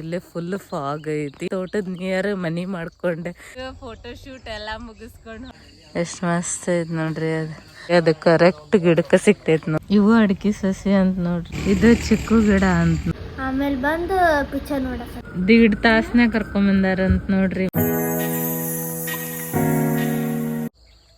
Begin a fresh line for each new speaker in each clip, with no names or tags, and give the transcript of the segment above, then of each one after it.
ಇಲ್ಲೇ full fog ಐತಿ. ತೋಟದ ನಿಯರ್ ಮನಿ ಮಾಡ್ಕೊಂಡೆ. ಫೋಟೋ ಶೂಟ್ ಎಲ್ಲಾ ಮುಗಿಸ್ಕೊಂಡು ಎಷ್ಟ್ ಮಸ್ತ್ ಐತ್ ನೋಡ್ರಿ ಅದು. ಅದು ಕರೆಕ್ಟ್ ಗಿಡಕ್ಕೆ ಸಿಕ್ತೈತ್ ನೋ ಇವು ಅಡಿಕೆ ಸಸಿ ಅಂತ ನೋಡ್ರಿ. ಇದು ಚಿಕ್ಕು ಗಿಡ ಅಂತ
ಆಮೇಲೆ ಬಂದು ಪಿಕ್ಚರ್ ನೋಡ
ದೀಡ್ ತಾಸ್ನ್ಯಾಗ ಕರ್ಕೊಂಡ್ ಬಂದಾರಂತ ನೋಡ್ರಿ.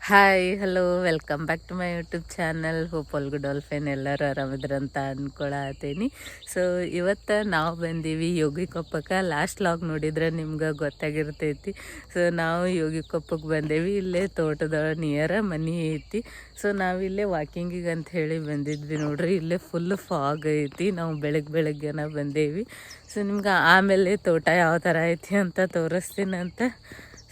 Hi hello welcome back to my YouTube channel hope ಒಲ್ಗು ಡಾಲ್ಫಿನ್ ಎಲ್ಲರೂ ಆರಾಮಿದ್ರಂತ ಅಂದ್ಕೊಳತೀನಿ ಸೊ ಇವತ್ತು ನಾವು ಬಂದೀವಿ ಯೋಗಿ ಕೊಪ್ಪಕ್ಕೆ. ಲಾಸ್ಟ್ ಲಾಗ್ ನೋಡಿದ್ರೆ ನಿಮ್ಗೆ ಗೊತ್ತಾಗಿರ್ತೈತಿ. ಸೊ ನಾವು ಯೋಗಿ ಕೊಪ್ಪಕ್ಕೆ ಬಂದೇವಿ. ಇಲ್ಲೇ ತೋಟದ ನಿಯರ ಮನಿ ಐತಿ. ಸೊ ನಾವಿಲ್ಲೇ ವಾಕಿಂಗಿಗೆ ಅಂತ ಹೇಳಿ ಬಂದಿದ್ವಿ ನೋಡ್ರಿ. ಇಲ್ಲೇ ಫುಲ್ ಫಾಗ್ ಐತಿ. ನಾವು ಬೆಳಗ್ಗೆ ಬೆಳಗ್ಗೆನ ಬಂದೇವಿ. ಸೊ ನಿಮ್ಗೆ ಆಮೇಲೆ ತೋಟ ಯಾವ ಥರ ಐತಿ ಅಂತ ತೋರಿಸ್ತೀನಂತ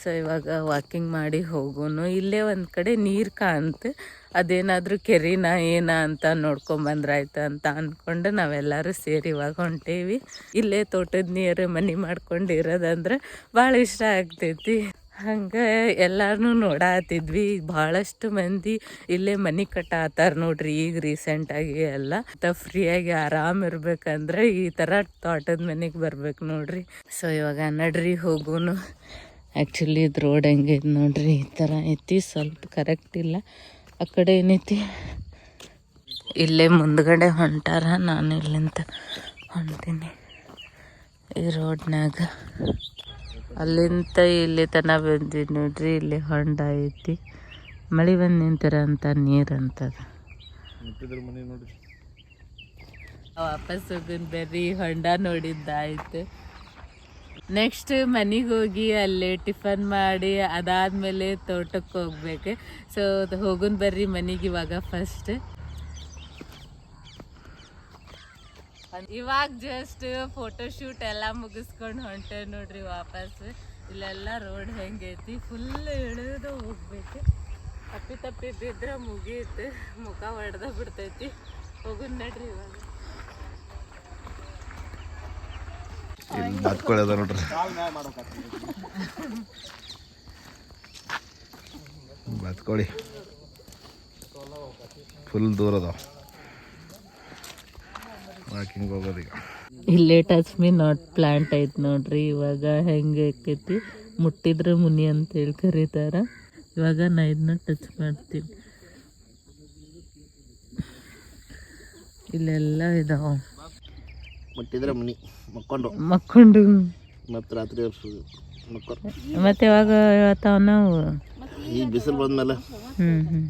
ಸೊ, ಇವಾಗ ವಾಕಿಂಗ್ ಮಾಡಿ ಹೋಗೋನು. ಇಲ್ಲೇ ಒಂದು ಕಡೆ ನೀರು ಕಾಣ್ತು ಅದೇನಾದರೂ ಕೆರಿನ ಏನ ಅಂತ ನೋಡ್ಕೊಂಬಂದ್ರಾಯ್ತು ಅಂತ ಅಂದ್ಕೊಂಡು ನಾವೆಲ್ಲರೂ ಸೇರಿ ಇವಾಗ ಹೊಂಟೇವಿ. ಇಲ್ಲೇ ತೋಟದ ನೀರು ಮನೆ ಮಾಡ್ಕೊಂಡು ಇರೋದಂದ್ರೆ ಭಾಳ ಇಷ್ಟ ಆಗ್ತೈತಿ. ಹಂಗೆ ಎಲ್ಲಾರನ್ನು ನೋಡಾತಿದ್ವಿ. ಭಾಳಷ್ಟು ಮಂದಿ ಇಲ್ಲೇ ಮನೆ ಕಟ್ಟಾತಾರ ನೋಡ್ರಿ ಈಗ ರೀಸೆಂಟಾಗಿ ಎಲ್ಲ. ಫ್ರೀಯಾಗಿ ಆರಾಮ್ ಇರ್ಬೇಕಂದ್ರೆ ಈ ಥರ ತೋಟದ ಮನೆಗೆ ಬರ್ಬೇಕು ನೋಡ್ರಿ. ಸೊ, ಇವಾಗ ನಡ್ರಿ ಹೋಗೋನು. ಆ್ಯಕ್ಚುಲಿ ಇದು ರೋಡ್ ಹೆಂಗೆ ಇದು ನೋಡ್ರಿ, ಈ ಥರ ಐತಿ ಸ್ವಲ್ಪ ಕರೆಕ್ಟ್ ಇಲ್ಲ. ಆ ಕಡೆ ಏನೈತಿ ಇಲ್ಲೇ ಮುಂದ್ಗಡೆ ಹೊಂಟಾರ, ನಾನು ಇಲ್ಲಿಂದ ಹೊಂಟೀನಿ. ಈ ರೋಡ್ನಾಗ ಅಲ್ಲಿಂದ ಇಲ್ಲಿ ತನ ಬಂದಿ ನೋಡ್ರಿ, ಇಲ್ಲಿ ಹೊಂಡ ಐತಿ. ಮಳೆ ಬಂದು ನಿಂತಾರ ಅಂತ, ನೀರು ಅಂತದ. ವಾಪಸ್ ಹೋಗಿನ ಬರ್ರಿ ಹೊಂಡ ನೋಡಿದ್ದಾಯ್ತು. ನೆಕ್ಸ್ಟ್ ಮನೆಗೆ ಹೋಗಿ ಅಲ್ಲೇ ಟಿಫನ್ ಮಾಡಿ ಅದಾದ್ಮೇಲೆ ತೋಟಕ್ಕೆ ಹೋಗ್ಬೇಕು. ಸೊ ಹೋಗುನ್ ಬರ್ರಿ ಮನೆಗೆ ಇವಾಗ ಫಸ್ಟ್ ಇವಾಗ ಜಸ್ಟ್ ಫೋಟೋ ಶೂಟ್ ಎಲ್ಲ ಮುಗಿಸ್ಕೊಂಡು ಹೊಂಟೆ ನೋಡ್ರಿ ವಾಪಸ್. ಇಲ್ಲೆಲ್ಲ ರೋಡ್ ಹೆಂಗೈತಿ? ಫುಲ್ ಇಳಿದು ಹೋಗ್ಬೇಕು. ತಪ್ಪಿ ತಪ್ಪಿ ಬಿದ್ರೆ ಮುಗೀತು. ಮುಖ ಹೊಡೆದ ಬಿಡ್ತೈತಿ. ಹೋಗುನ್ ನಡ್ರಿ ಇವಾಗ.
ಬಾತ್ಕೊಳ್ಳೋದ ನೋಡ್ರಿ. ಬತ್ಕೊಳ್ಳಿ ಫುಲ್ ದೂರ ವಾಕಿಂಗ್ ಹೋಗೋದೀಗ
ಇಲ್ಲೇ ಟಚ್ ಮೀ ನಾಟ್ ಪ್ಲಾಂಟ್ ಐತ್ ನೋಡ್ರಿ. ಇವಾಗ ಹೆಂಗೆ ಆಕೈತಿ? ಮುಟ್ಟಿದ್ರೆ ಮುನಿ ಅಂತ ಹೇಳಿ ಕರೀತಾರ. ಇವಾಗ ನಾ ಇದನ್ನ ಟಚ್ ಮಾಡ್ತೀನಿ. ಇಲ್ಲೆಲ್ಲ ಇದಾವ.
ಮುಟ್ಟಿದ್ರೆ ಮನಿ ಮಕ್ಕೊಂಡು.
ಮಕ್ಕೊಂಡು.
ಮತ್ತೆ ರಾತ್ರಿ ಮಕ್ಕೊಂಡು.
ಮತ್ತೆ ಯಾವಾಗ ಹೇಳ್ತಾವ ನಾವು
ಈಗ ಬಿಸಿಲು ಬಂದ್ಮೇಲೆ.
ಹ್ಞೂ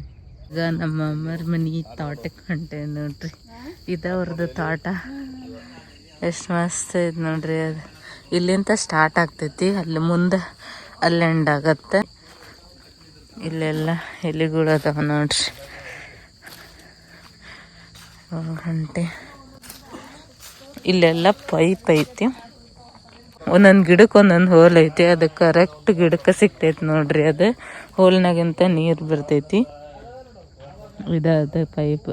ಈಗ ನಮ್ಮ ಅಮ್ಮರ ಮನೆ ತೋಟಕ್ಕೆ ಹೊಂಟೆ ನೋಡ್ರಿ. ಇದ ಅವ್ರದ್ದು ತೋಟ. ಎಷ್ಟು ಮಸ್ತ್ ಐತೆ ನೋಡ್ರಿ ಅದು. ಇಲ್ಲಿಂದ ಸ್ಟಾರ್ಟ್ ಆಗ್ತೈತಿ. ಅಲ್ಲಿ ಮುಂದೆ ಅಲ್ಲಿ ಎಂಡ್ ಆಗತ್ತೆ. ಇಲ್ಲೆಲ್ಲ ಎಲಿಗಳು ಅದಾವ ನೋಡ್ರಿ. ಹೊಂಟೆ ಇಲ್ಲೆಲ್ಲ ಪೈಪ್ ಐತಿ. ಒಂದೊಂದು ಗಿಡಕ್ಕೆ ಒಂದೊಂದು ಹೋಲ್ ಐತಿ. ಅದು ಕರೆಕ್ಟ್ ಗಿಡಕ್ಕೆ ಸಿಗ್ತೈತಿ ನೋಡ್ರಿ ಅದು. ಹೋಲ್ನಾಗಿಂತ ನೀರು ಬರ್ತೈತಿ. ಇದ ಪೈಪ್.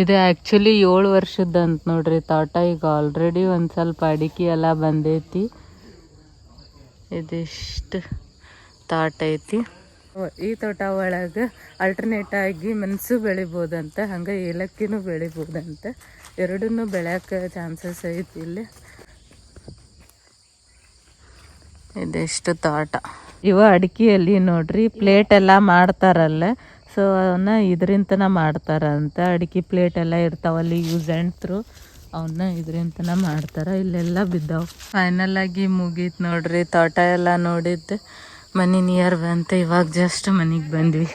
ಇದು ಆ್ಯಕ್ಚುಲಿ ಏಳು ವರ್ಷದ ಅಂತ ನೋಡ್ರಿ. ತೋಟ ಈಗ ಆಲ್ರೆಡಿ ಒಂದು ಸ್ವಲ್ಪ ಅಡಿಕೆ ಎಲ್ಲ ಬಂದೈತಿ. ಇದಿಷ್ಟು ತೋಟ ಐತಿ. ಈ ತೋಟ ಒಳಗೆ ಆಲ್ಟರ್ನೇಟ್ ಆಗಿ ಮೆಣಸು ಬೆಳಿಬೋದಂತ, ಹಂಗೆ ಏಲಕ್ಕಿನೂ ಬೆಳಿಬೋದಂತ. ಎರಡನ್ನೂ ಬೆಳೆಯೋಕ್ಕೆ ಚಾನ್ಸಸ್ ಐತಿ ಇಲ್ಲಿ. ಇದೆಷ್ಟು ತೋಟ. ಇವ ಅಡಿಕೆಯಲ್ಲಿ ನೋಡ್ರಿ ಪ್ಲೇಟ್ ಎಲ್ಲ ಮಾಡ್ತಾರಲ್ಲ. ಸೊ ಅವನ್ನ ಇದರಿಂತನ ಮಾಡ್ತಾರಂತ ಅಡಿಕೆ ಪ್ಲೇಟ್ ಎಲ್ಲ ಇರ್ತಾವಲ್ಲಿ ಯೂಸ್ ಆ್ಯಂಡ್ ಥ್ರೂ ಅವನ್ನ ಇದರಿಂತನ ಮಾಡ್ತಾರ, ಇಲ್ಲೆಲ್ಲ ಬಿದ್ದಾವ. ಫೈನಲ್ ಆಗಿ ಮುಗೀತು ನೋಡ್ರಿ, ತೋಟ ಎಲ್ಲ ನೋಡಿದ್ದು. ಮನೆ ನಿಯರ್ ಬಂತ, ಇವಾಗ ಜಸ್ಟ್ ಮನೆಗೆ ಬಂದ್ವಿ.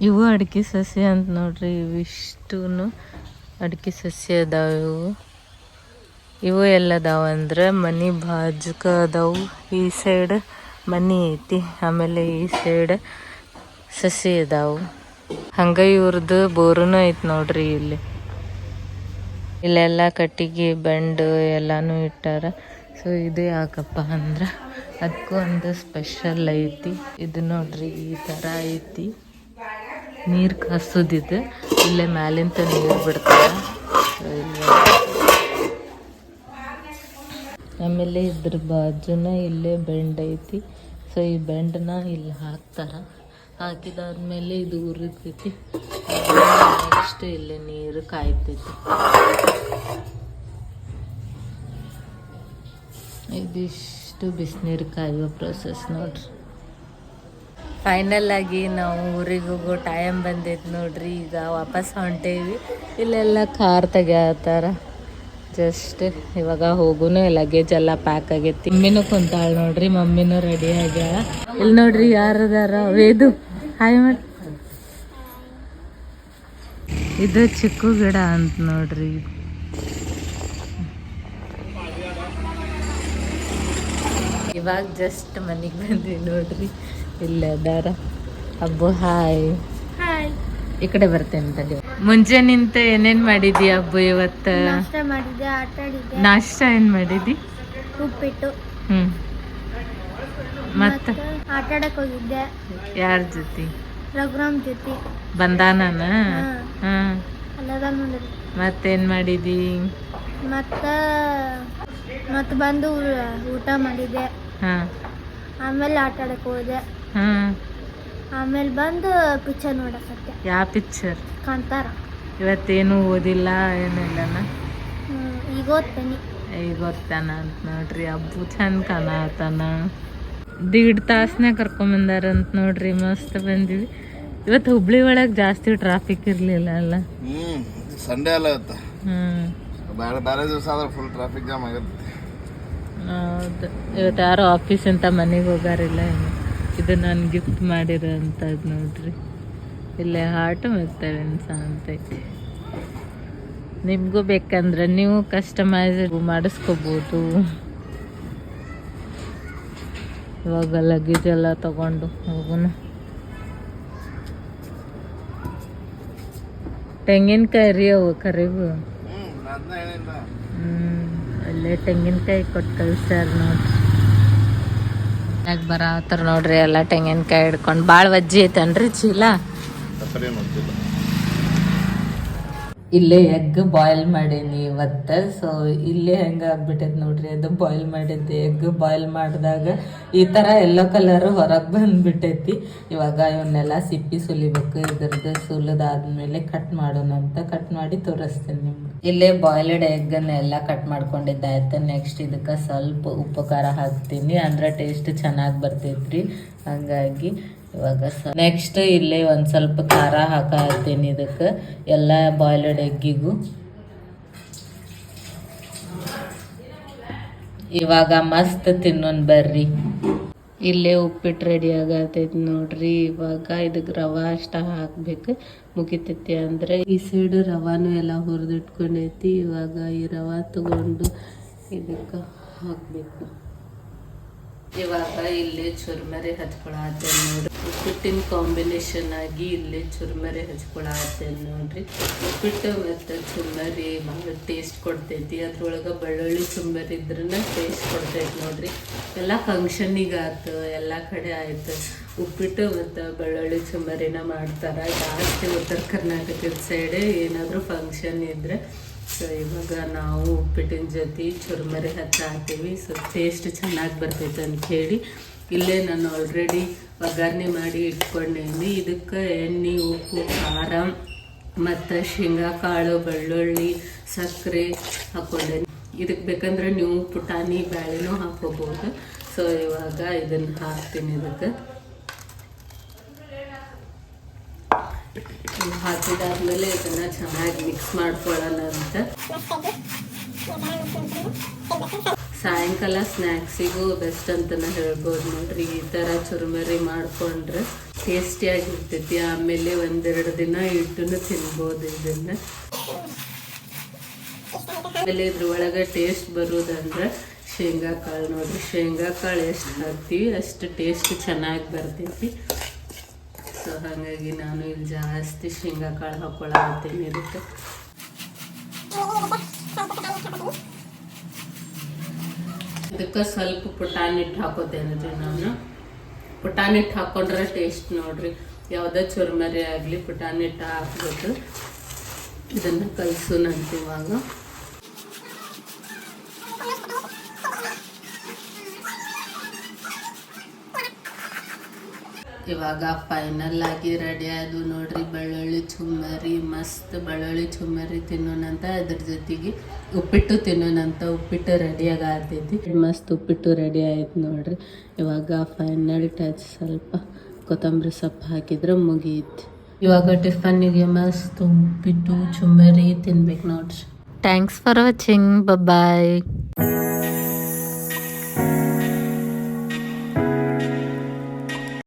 ಇವು ಅಡಿಕೆ ಸಸಿ ಅಂತ ನೋಡ್ರಿ ಇವಿಷ್ಟೂ ಅಡಿಕೆ ಸಸ್ಯ ಅದಾವ. ಇವು ಇವು ಎಲ್ಲದಾವ ಅಂದ್ರೆ ಮನಿ ಬಾಜುಕ ಅದಾವು. ಈ ಸೈಡ್ ಮನಿ ಐತಿ. ಆಮೇಲೆ ಈ ಸೈಡ್ ಸಸಿ ಅದಾವು. ಹಂಗ ಇವ್ರದ್ದು ಬೋರುನು ಐತಿ ನೋಡ್ರಿ ಇಲ್ಲಿ. ಇಲ್ಲೆಲ್ಲ ಕಟ್ಟಿಗೆ, ಬೆಂಡು ಎಲ್ಲಾನು ಇಟ್ಟಾರ. ಸೊ ಇದು ಯಾಕಪ್ಪ ಅಂದ್ರೆ ಅದಕ್ಕೂ ಒಂದು ಸ್ಪೆಷಲ್ ಐತಿ. ಇದು ನೋಡ್ರಿ ಈ ಥರ ಐತಿ. ನೀರು ಕಾಸೋದಿದೆ ಇಲ್ಲೇ ಮ್ಯಾಲಿಂದ ನೀರು ಬಿಡ್ತಾರೆ. ಆಮೇಲೆ ಇದ್ರ ಬಾಜುನ ಇಲ್ಲೇ ಬೆಂಡ್ ಐತಿ. ಸೊ ಈ ಬೆಂಡನ್ನ ಇಲ್ಲಿ ಹಾಕ್ತಾರ. ಹಾಕಿದಾದ್ಮೇಲೆ ಇದು ಉರಿತೈತಿ. ನೆಕ್ಸ್ಟ್ ಇಲ್ಲೇ ನೀರು ಕಾಯ್ತೈತಿ. ಇದಿಷ್ಟು ಬಿಸಿನೀರು ಕಾಯುವ ಪ್ರೊಸೆಸ್ ನೋಡ್ರಿ. ಫೈನಲ್ ಆಗಿ ನಾವು ಊರಿಗೆ ಹೋಗೋ ಟೈಮ್ ಬಂದೈತೆ ನೋಡ್ರಿ, ಈಗ ವಾಪಸ್ ಹೊಂಟೇವಿ. ಇಲ್ಲೆಲ್ಲ ಕಾರ್ ತೆಗ್ಯಾತಾರ. ಜಸ್ಟ್ ಇವಾಗ ಹೋಗುನು ಲಗೇಜ್ ಎಲ್ಲ ಪ್ಯಾಕ್ ಆಗೈತಿ. ಮಮ್ಮಿನೂ ಕುಂತಾಳ ನೋಡ್ರಿ, ಮಮ್ಮಿನೂ ರೆಡಿ ಆಗ್ಯಾಳ. ಇಲ್ಲಿ ನೋಡ್ರಿ ಯಾರದಾರ? ವೇದು ಹಾಯ್ ಮಾಡಿ ಇದು ಚಿಕ್ಕು ಗಿಡ ಅಂತ ನೋಡ್ರಿ. ಇವಾಗ ಜಸ್ಟ್ ಮನೆಗೆ ಬಂದ್ವಿ ನೋಡ್ರಿ. ಇಲ್ಲ ದಾರ ಅಬ್ಬು ಹಾಯ್.
ಹಾಯ್.
ಈ ಕಡೆ ಬರ್ತೇನೆ ತಲೆ ಮುಂಜಾನೆ ನಿಂತ ಏನೇನ್ ಮಾಡಿದಿ ಅಬ್ಬು ಇವತ್ತ?
ನಾಷ್ಟ ಮಾಡಿದ್ದೆ ಆಟ ಆಡಿದ್ದೆ.
ನಾಷ್ಟ ಏನ್ ಮಾಡಿದಿ?
ಉಪ್ಪಿಟ್ಟು.
ಹ್ಮ್. ಮತ್ತ?
ಆಟ ಆಡಕ್ ಹೋಗಿದ್ದೆ.
ಯಾರ ಜೊತೆ?
ರಘುರಾಮ್ ಜೊತೆ.
ಬಂದಾನನ?
ಹಾ.
ಮತ್ತೇನ್ ಮಾಡಿದಿ?
ಮತ್ತ ಮತ್ತ ಬಂದು ಊಟ ಮಾಡಿದ್ದೆ.
ಹಾ
ಆಮೇಲೆ ಆಟ ಆಡಕ್ ಹೋದೆ.
ಹಾ.
ಆಮೇಲೆ ಬಂದು ಪಿಕ್ಚರ್ ನೋಡಕತ್ತೆ
ಯಾವ ಪಿಕ್ಚರ್
ಕಾಂತಾರ.
ಇವತ್ತೇನು ಓದಿಲ್ಲ ಏನಿಲ್ಲನ
ಹ್ಮ್, ಈಗ ಓದ್ತೇನೆ.
ಈಗ ಓದ್ತಾನ ಅಂತ ನೋಡ್ರಿ ಅಬ್ಬು ಚಂದ ಕಾಣತಾನ. ದೀಡ್ ತಾಸನ್ನೇ ಕರ್ಕೊಂಬಂದಾರ ಅಂತ ನೋಡ್ರಿ ಮಸ್ತ್ ಬಂದಿವಿ. ಇವತ್ತು ಹುಬ್ಳಿ ಒಳಗೆ ಜಾಸ್ತಿ ಟ್ರಾಫಿಕ್ ಇರಲಿಲ್ಲ ಅಲ್ಲ?
ಹ್ಞೂ ಸಂಡೇ ಅಲ್ಲ ಇವತ್ತು.
ಹ್ಮ್.
ಬೇರೆ ಬೇರೆ ದಿವಸ ಆದ್ರೆ ಫುಲ್ ಟ್ರಾಫಿಕ್ ಜಾಮ್ ಆಗಿರ್ತೈತಿ
ಹೌದು. ಇವತ್ತು ಆಫೀಸ್ ಅಂತ ಮನೆಗೆ ಹೋಗಾರಿಲ್ಲ ಇದು ನಾನು ಗಿಫ್ಟ್ ಮಾಡಿರೋ ಅಂಥದ್ದು ನೋಡ್ರಿ. ಇಲ್ಲೇ ಹಾರ್ಟ್ ಮತ್ತು ವೆನ್ಸ ಅಂತೈತಿ ನಿಮಗೂ ಬೇಕಂದ್ರೆ ನೀವು ಕಸ್ಟಮೈಸ್ ಮಾಡಿಸ್ಕೋಬೋದು. ಇವಾಗ ಲಗೇಜ್ ಎಲ್ಲ ತಗೊಂಡು ಹೋಗೋಣ ತೆಂಗಿನಕಾಯಿ ರೀ ಅವು ಕರಿವು
ಹ್ಞೂ ಅದನ್ನ ಹೇಳಿಲ್ಲ
ಹ್ಮ್ ಅಲ್ಲೇ ತೆಂಗಿನಕಾಯಿ ಕೊಟ್ಟು ಕಳ್ಸ್ಯಾರ ನೋಡ್ರಿ. ಯಾಕೆ ಬರತ್ತಾರ ನೋಡ್ರಿ ಎಲ್ಲ ತೆಂಗಿನಕಾಯಿ ಹಿಡ್ಕೊಂಡು. ಭಾಳ ವಜ್ಜಿ ಐತನ್ರಿ ಚೀಲ? ಇಲ್ಲೇ ಎಗ್ ಬಾಯ್ಲ್ ಮಾಡೀನಿ ಇವತ್ತು. ಸೊ ಇಲ್ಲೇ ಹೆಂಗೆ ಆಗ್ಬಿಟ್ಟೈತೆ ನೋಡ್ರಿ, ಅದು ಬಾಯ್ಲ್ ಮಾಡಿದ್ದೆ ಎಗ್ ಬಾಯ್ಲ್ ಮಾಡಿದಾಗ ಈ ಥರ ಎಲ್ಲೋ ಕಲರ್ ಹೊರಗೆ ಬಂದ್ಬಿಟ್ಟೈತಿ. ಇವಾಗ ಇವನ್ನೆಲ್ಲ ಸಿಪ್ಪಿ ಸುಲಿಬೇಕು, ಇದ್ರದ್ದು ಸುಲಿದಾದ್ಮೇಲೆ ಕಟ್ ಮಾಡೋಣ ಅಂತ ಕಟ್ ಮಾಡಿ ತೋರಿಸ್ತೀನಿ ನಿಮ್ಗೆ. ಇಲ್ಲೇ ಬಾಯ್ಲ್ಡ್ ಎಗ್ಗನ್ನೆಲ್ಲ ಕಟ್ ಮಾಡ್ಕೊಂಡಿದ್ದಾಯ್ತು. ನೆಕ್ಸ್ಟ್ ಇದಕ್ಕೆ ಸ್ವಲ್ಪ ಉಪ್ಪು ಖಾರ ಹಾಕ್ತೀನಿ. ಅಂದ್ರೆ ಟೇಸ್ಟ್ ಚೆನ್ನಾಗಿ ಬರ್ತೈತ್ರಿ. ಹಂಗಾಗಿ ಇವಾಗ ನೆಕ್ಸ್ಟ್ ಇಲ್ಲೇ ಒಂದು ಸ್ವಲ್ಪ ಖಾರ ಹಾಕತ್ತೀನಿ ಇದಕ್ಕೆ. ಎಲ್ಲ ಬಾಯ್ಲಡ್ ಎಗ್ಗಿಗೂ ಇವಾಗ ಮಸ್ತ್ ತಿನ್ನೋನ್ ಬರ್ರಿ. ಇಲ್ಲೇ ಉಪ್ಪಿಟ್ಟು ರೆಡಿ ಆಗತೈತಿ ನೋಡ್ರಿ. ಇವಾಗ ಇದಕ್ಕೆ ರವೆ ಅಷ್ಟ ಹಾಕ್ಬೇಕು. ಮುಗಿತೈತಿ ಅಂದ್ರೆ ಈ ಸೈಡ್ ರವಾನು ಎಲ್ಲ ಹುರಿದಿಟ್ಕೊಂಡೈತಿ. ಇವಾಗ ಈ ರವಾ ತಗೊಂಡು ಇದಕ್ಕೆ ಹಾಕ್ಬೇಕು. ಇವಾಗ ಇಲ್ಲಿ ಚುರ್ಮರಿ ಹಚ್ಕೊಳತ್ತೇನೆ ನೋಡ್ರಿ. ಉಪ್ಪಿಟ್ಟಿನ ಕಾಂಬಿನೇಷನ್ ಆಗಿ ಇಲ್ಲಿ ಚುರ್ಮರಿ ಹಚ್ಕೊಳತ್ತೇನೆ ನೋಡ್ರಿ. ಉಪ್ಪಿಟ್ಟು ಮತ್ತು ಚುರ್ಮರಿ ಭಾಳ ಟೇಸ್ಟ್ ಕೊಡ್ತೈತಿ? ಅದ್ರೊಳಗೆ ಬೆಳ್ಳುಳ್ಳಿ ಚುರ್ಮರಿ ಇದ್ರನ್ನ ಟೇಸ್ಟ್ ಕೊಡ್ತೈತಿ ನೋಡ್ರಿ. ಎಲ್ಲ ಫಂಕ್ಷನಿಗೆ ಆಯ್ತು ಎಲ್ಲ ಕಡೆ ಆಯ್ತು. ಉಪ್ಪಿಟ್ಟು ಮತ್ತು ಬೆಳ್ಳುಳ್ಳಿ ಚುರ್ಮರಿನ ಮಾಡ್ತಾರೆ. ಜಾಸ್ತಿ ಉತ್ತರ ಕರ್ನಾಟಕದ ಸೈಡ್ ಏನಾದರೂ ಫಂಕ್ಷನ್ ಇದ್ರೆ ಸೊ ಇವಾಗ ನಾವು ಉಪ್ಪಿಟ್ಟಿನ ಜೊತೆ ಚುರುಮರಿ ಹತ್ತ ಹಾಕ್ತೀವಿ. ಸೊ ಟೇಸ್ಟ್ ಚೆನ್ನಾಗಿ ಬರ್ತೈತೆ ಅಂತ ಹೇಳಿ ಇಲ್ಲೇ ನಾನು ಆಲ್ರೆಡಿ ಒಗ್ಗರಣೆ ಮಾಡಿ ಇಟ್ಕೊಂಡೇನಿ ಇದಕ್ಕೆ ಎಣ್ಣೆ, ಉಪ್ಪು, ಖಾರ ಮತ್ತು ಶೇಂಗಾ, ಕಾಳು, ಬೆಳ್ಳುಳ್ಳಿ, ಸಕ್ಕರೆ ಹಾಕ್ಕೊಂಡೇನಿ ಇದಕ್ಕೆ ಬೇಕಂದ್ರೆ ನೀವು ಪುಟಾಣಿ, ಬ್ಯಾಳೆನೂ ಹಾಕೋಬೋದು ಸೊ ಇವಾಗ ಇದನ್ನು ಹಾಕ್ತೀನಿ ಇದಕ್ಕೆ ಇದ್ ಹಾಕಿದಾದ್ಮೇಲೆ ಇದನ್ನ ಚೆನ್ನಾಗಿ ಮಿಕ್ಸ್ ಮಾಡ್ಕೊಳ್ಳೋಣ ಅಂತ. ಸಾಯಂಕಾಲ ಸ್ನ್ಯಾಕ್ಸಿಗೂ ಬೆಸ್ಟ್ ಅಂತ ಹೇಳ್ಬೋದು ನೋಡ್ರಿ, ಈ ಥರ ಚುರುಮರಿ ಮಾಡ್ಕೊಂಡ್ರೆ ಟೇಸ್ಟಿಯಾಗಿರ್ತೈತಿ ಆಮೇಲೆ ಒಂದೆರಡು ದಿನ ಇಟ್ಟು ತಿನ್ಬೋದು ಇದನ್ನ. ಆಮೇಲೆ ಇದ್ರ ಒಳಗೆ ಟೇಸ್ಟ್ ಬರೋದಂದ್ರೆ ಶೇಂಗಾ ಕಾಳು ನೋಡ್ರಿ. ಶೇಂಗಾ ಕಾಳು ಎಷ್ಟು ಹಾಕ್ತೀವಿ, ಅಷ್ಟು ಟೇಸ್ಟ್ ಚೆನ್ನಾಗಿ ಬರ್ತೈತಿ. ಸೊ ಹಾಗಾಗಿ ನಾನು ಇಲ್ಲಿ ಜಾಸ್ತಿ ಶೇಂಗಾ ಕಾಳು ಹಾಕೊಳತ್ತೀನಿ ಇದಕ್ಕೆ. ಇದಕ್ಕೆ ಸ್ವಲ್ಪ ಪುಟಾಣಿ ಹಿಟ್ಟು ಹಾಕೋತೇನೆ ರೀ ನಾನು. ಪುಟಾಣಿ ಹಿಟ್ಟು ಹಾಕೊಂಡ್ರೆ ಟೇಸ್ಟ್ ನೋಡ್ರಿ. ಯಾವುದೇ ಚುರ್ಮರಿ ಆಗಲಿ ಪುಟಾಣಿ ಹಿಟ್ಟು ಹಾಕ್ಬಿಟ್ಟು ಇದನ್ನು ಕಲಸು ಇವಾಗ ಇವಾಗ ಫೈನಲ್ ಆಗಿ ರೆಡಿ ಆದು ನೋಡ್ರಿ, ಬೆಳ್ಳುಳ್ಳಿ ಚುಮ್ಮರಿ, ಮಸ್ತ್ ಬೆಳ್ಳುಳ್ಳಿ ಚುಮ್ಮರಿ ತಿನ್ನೋಣಂತ ಅದ್ರ ಜೊತೆಗೆ ಉಪ್ಪಿಟ್ಟು ತಿನ್ನೋಣಂತ ಉಪ್ಪಿಟ್ಟು ರೆಡಿ ಆಗತೈತಿ. ಮಸ್ತ್ ಉಪ್ಪಿಟ್ಟು ರೆಡಿ ಆಯ್ತು ನೋಡ್ರಿ. ಇವಾಗ ಫೈನಲ್ ಟಚ್ ಸ್ವಲ್ಪ ಕೊತ್ತಂಬರಿ ಸೊಪ್ಪು ಹಾಕಿದ್ರೆ ಮುಗೀತು. ಇವಾಗ ಟಿಫನ್ನಿಗೆ ಮಸ್ತ್ ಉಪ್ಪಿಟ್ಟು, ಚುಮ್ಮರಿ ತಿನ್ಬೇಕು ನೋಡ್ರಿ. Thanks for watching bye